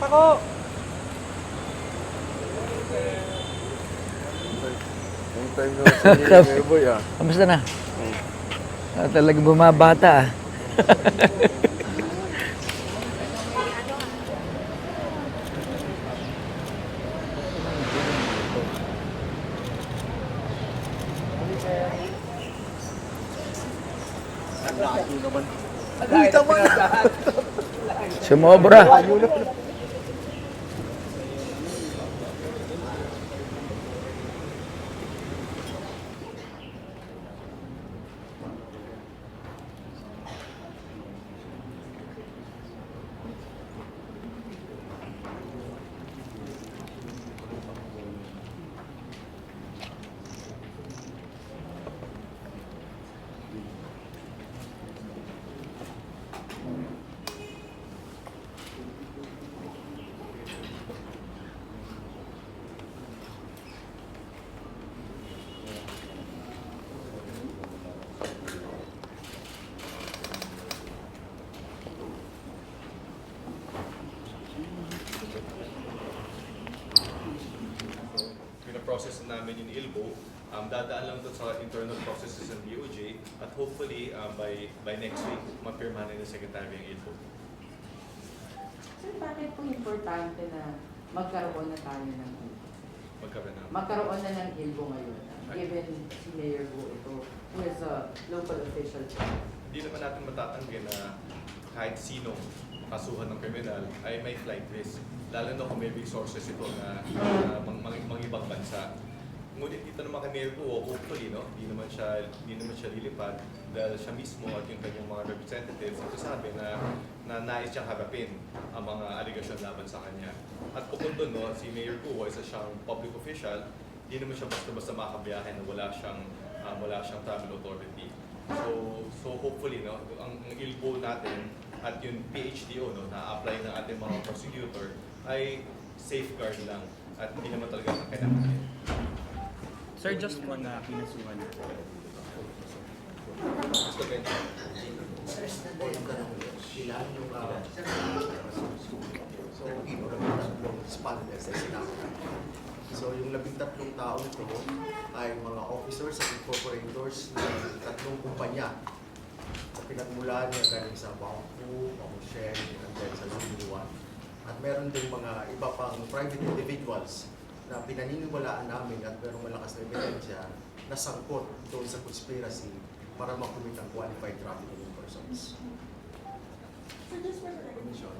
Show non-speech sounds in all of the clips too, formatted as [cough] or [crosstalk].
Pako! Yung time na sa [laughs] Boy ah. Kamusta na? Ah, talagang bumabata ah. Sumobra. Pinaprocess na namin yung ILBO. Um, dadaan lang doon sa internal processes ng DOJ at hopefully um, by by next week, mapirma na ng Secretary ang ILBO. Sir, bakit po importante na magkaroon na tayo ng ilbo? Magkaroon na. Magkaroon na ng ilbo ngayon, given si Mayor Go ito, who is a local official. Hindi naman natin matatanggi na kahit sino kasuhan ng kriminal ay may flight risk. Lalo na kung may resources ito na uh, mang, mang ibang bansa. Ngunit dito naman kay Mayor Guo, hopefully, no, hindi naman siya, hindi naman siya lilipad dahil siya mismo at yung kanyang mga representatives nagsasabi na, na nais siyang harapin ang mga allegation laban sa kanya. At bukod doon, no, si Mayor Guo, isa siyang public official, hindi naman siya basta-basta makabiyahe na wala siyang, ah, wala siyang travel authority. So, so hopefully, no, ang, ang ilbo natin at yung PhDO no, na apply ng ating mga prosecutor ay safeguard lang at hindi naman talaga kailangan. Sir, just mga pinasuhan. Gusto ko yun. Ilan yung uh, so ay sinabi. So yung labing tatlong tao ito ay mga officers at incorporators ng tatlong kumpanya sa pinagmulan niya galing sa Bangku, Bangsheng, and then sa Zuluan. At meron din mga iba pang private individuals na pinaniniwalaan namin at merong malakas na ebidensya na sangkot doon sa conspiracy para makumit ang qualified trafficking in persons. Commission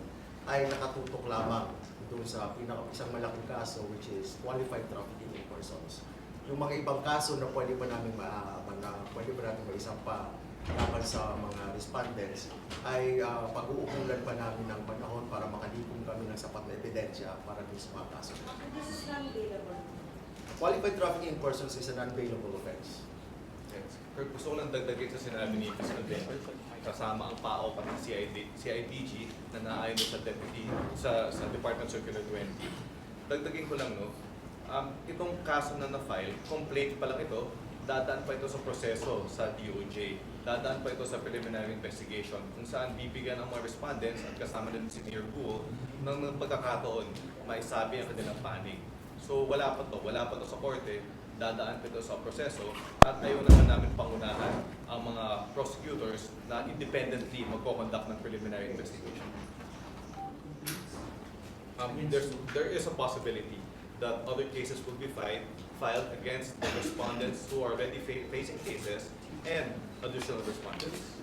ay nakatutok lamang doon sa pinaka isang malaking kaso which is qualified trafficking in persons. Yung mga ibang kaso na pwede pa namin ma, na pwede pa natin maisampa laban sa mga respondents ay ah, pag-uukulan pa namin ng panahon para makalikom kami ng sapat na ebidensya para dun sa mga kaso. Qualified trafficking in persons is an unbailable offense. Yes. Pero gusto ko lang dagdagin sa sinabi ni Mr. Ben, kasama ang PAO pati CID, CIDG na naayon sa deputy sa sa Department Circular 20. Dagdagin ko lang no. Um, itong kaso na na-file, complaint pa lang ito, dadaan pa ito sa proseso sa DOJ. Dadaan pa ito sa preliminary investigation kung saan bibigyan ang mga respondents at kasama din si Mayor ng ng pagkakataon maisabi ang kanilang panig. So wala pa to, wala pa to sa korte, dadaan pa ito sa proseso at ayaw naman namin pangunahan ang mga prosecutors na independently magko-conduct ng preliminary investigation. Um, there's, there is a possibility that other cases will be filed, filed against the respondents who are already fa- facing cases and additional respondents.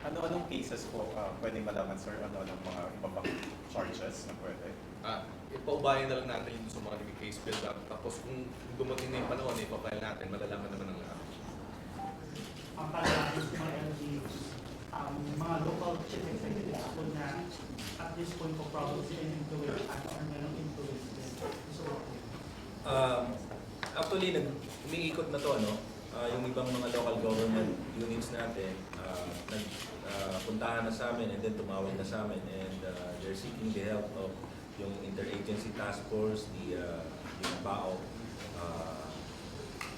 Ano-anong cases po uh, pwedeng malaman, sir? Ano-anong mga iba pang charges na pwede? Ah, ipaubayan na lang natin yung sa mga naging case build up. Tapos kung dumating na yung panahon, ipapile natin, malalaman naman ng lahat. ang pagkakas ng mga LGUs, um, mga local chief executive ako na at this point po probably sila yung influence at or merong influence din. So, Um, actually, nag umiikot na to, no? Ah, yung ibang mga local government units natin, uh, nagpuntahan na sa amin and then tumawag na sa amin and uh, they're seeking the help of yung interagency task force, the uh, yung BAO, ah,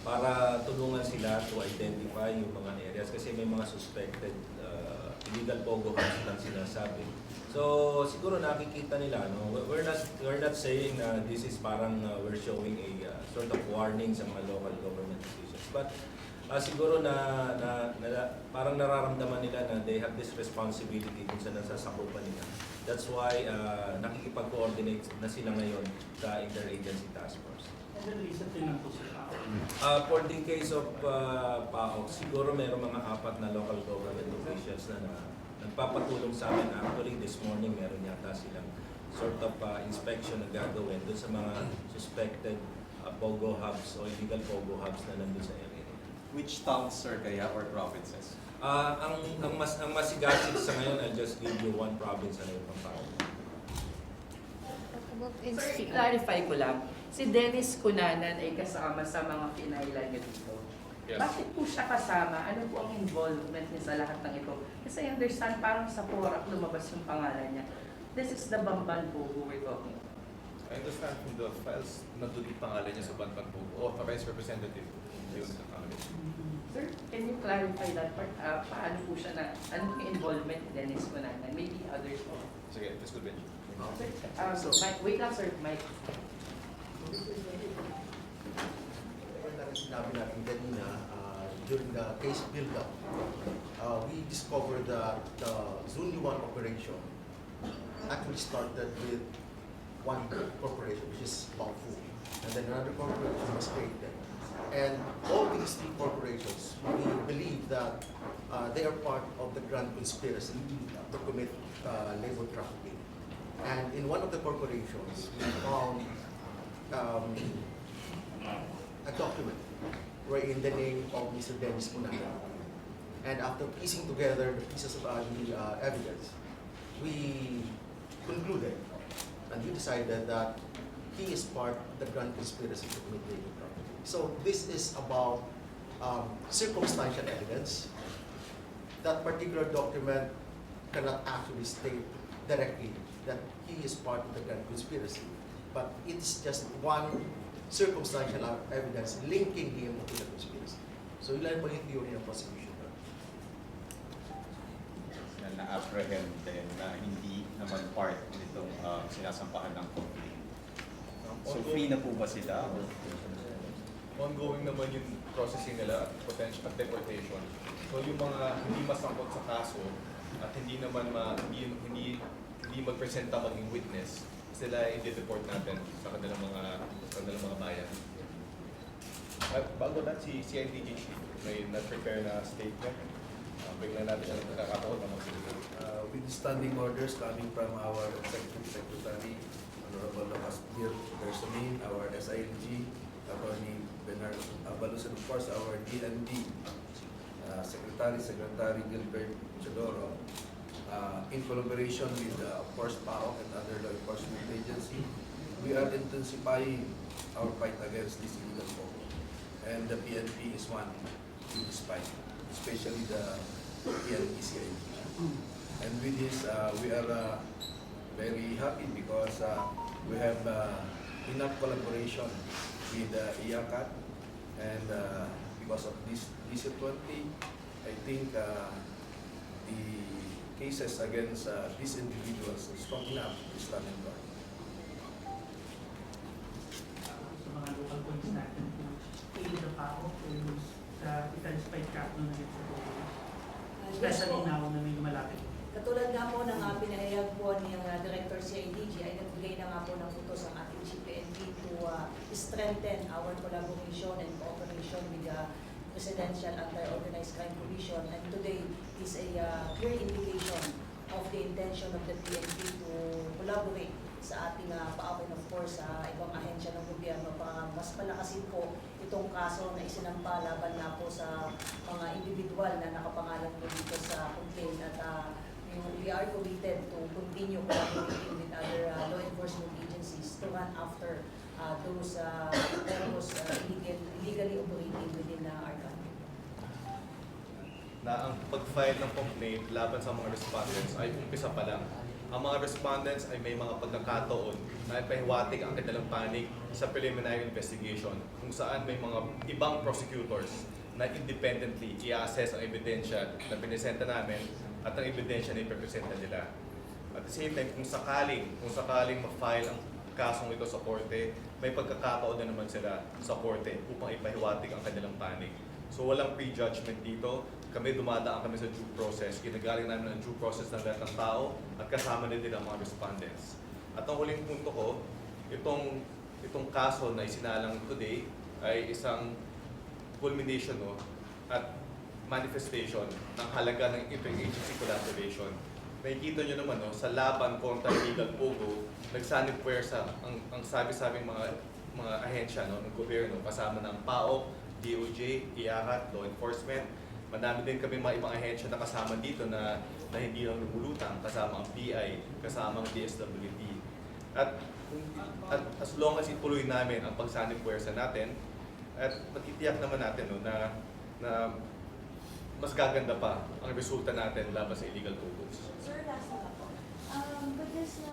para tulungan sila to identify yung mga areas kasi may mga suspected uh, illegal pogo house lang sinasabi. So siguro nakikita nila no we- we're not we're not saying na this is parang uh, we're showing a uh, sort of warning sa mga local government officials but uh, siguro na, na, na parang nararamdaman nila na they have this responsibility kung saan nasasakupan nila. That's why uh, nakikipag-coordinate na sila ngayon sa interagency task force. Uh, for the case of uh, PAOK, siguro meron mga apat na local government officials na, na nagpapatulong sa amin. Actually, this morning meron yata silang sort of uh, inspection na gagawin doon sa mga suspected uh, POGO hubs o illegal POGO hubs na nandun sa area. Which towns, sir, kaya, or provinces? Uh, ang ang mas ang masigasig sa ngayon, I'll just give you one province na yung Pampanga. Sir, clarify ko lang. Si Dennis Cunanan ay kasama sa mga pinailan niyo dito. Yes. Bakit po siya kasama? Ano po ang involvement niya sa lahat ng ito? Kasi I understand parang sa Porak lumabas yung pangalan niya. This is the Bamban po who we're talking about. I understand from the files, nandun yung pangalan niya sa Banban po, authorized representative yun sa pangalan. Sir, can you clarify that part? Ah, paano po siya na, ano yung involvement ni Dennis Cunanan? Maybe others po. Sige, this could be. Sir, um, Mike, wait lang sir, Mike. Uh, during the case build-up, uh, we discovered that the Zuni 1 operation actually started with one corporation, which is Bangfu. And then another corporation was created. And all these three corporations, we believe that uh, they are part of the grand conspiracy to commit uh, labor trafficking. And in one of the corporations, we found um, a document wherein the name of Mr. Dennis Cunanan. And after piecing together the pieces of uh, the uh, evidence, we concluded and we decided that he is part of the grand conspiracy to commit trafficking. So this is about um, circumstantial evidence. That particular document cannot actually state directly that he is part of the grand conspiracy, but it's just one circumstantial evidence linking him to the conspiracy. So ilan po yung theory ng prosecution? Na na-apprehend din na hindi naman part nitong uh, sinasampahan ng complaint. So free na po ba sila? Ongoing naman yung processing nila at potential at deportation. So yung mga hindi masangkot sa kaso at hindi naman ma, hindi, hindi, hindi magpresenta maging witness, sila i-deport natin sa kanilang mga sa kanilang mga bayan. At bago na si CIDG may na-prepare na statement. Uh, bigla natin siya nagkakataon na magsalita. Uh, with standing orders coming from our Executive Secretary, Honorable Lucas Bill Bersamin, our SILG, Attorney Bernard Abalos, and of course our DND uh, Secretary, Secretary Gilbert Chodoro, uh, in collaboration with, uh, of course, PAOK and other law enforcement we are intensifying our fight against this illegal pogo. And the PNP is one in this fight, especially the PNP CID. And with this, uh, we are uh, very happy because uh, we have uh, enough collaboration with uh, IACAT and uh, because of this DC-20, I think uh, the cases against uh, these individuals is strong enough to stand in court. sa police natin kung pili na pa ako kung sa intensified cap nung naging sa Pogo. Especially now na may lumalapit. Katulad nga po ng uh, pinahayag po ni uh, Director CIDG ay nagbigay na nga po ng utos ang ating CPNP to uh, strengthen our collaboration and cooperation with the Presidential Anti-Organized Crime Commission and today is a uh, clear indication of the intention of the PNP to collaborate sa ating uh, paawin of course ng gobyerno para mas palakasin po itong kaso na isinampa laban na po sa mga individual na nakapangalan po dito sa complaint at uh, we are committed to continue collaborating with other uh, law enforcement agencies to run after uh, those uh, those uh, illegal, illegally operating within uh, our country. na ang pag-file ng complaint laban sa mga respondents ay umpisa pa lang. Ang mga respondents ay may mga pagkakataon na ipahiwatig ang kanilang panig sa preliminary investigation kung saan may mga ibang prosecutors na independently i-assess ang ebidensya na pinesenta namin at ang ebidensya na ipipresenta nila. At At the same time, kung sakaling, kung sakaling ma-file ang kasong ito sa korte, may pagkakataon na naman sila sa korte upang ipahiwatig ang kanilang panig. So walang prejudgment dito. Kami dumadaan kami sa due process. Ginagaling namin ang due process ng lahat ng tao at kasama na din ang mga respondents. At ang huling punto ko, itong itong kaso na isinalang today ay isang culmination no, at manifestation ng halaga ng interagency collaboration. Nakikita nyo naman no, sa laban kontra illegal pogo, nagsanib puwersa ang, ang sabi-sabing mga mga ahensya no, ng gobyerno kasama ng PAO, DOJ, IACAT, law enforcement. Madami din kami mga ibang ahensya na kasama dito na, na hindi lang lumulutang, kasama ang BI, kasama ang DSWD. At, at as long as ituloy namin ang pagsanib puwersa natin, at matitiyak naman natin no, na, na mas gaganda pa ang resulta natin laban sa illegal tugos. Sir, last na po. Um, with this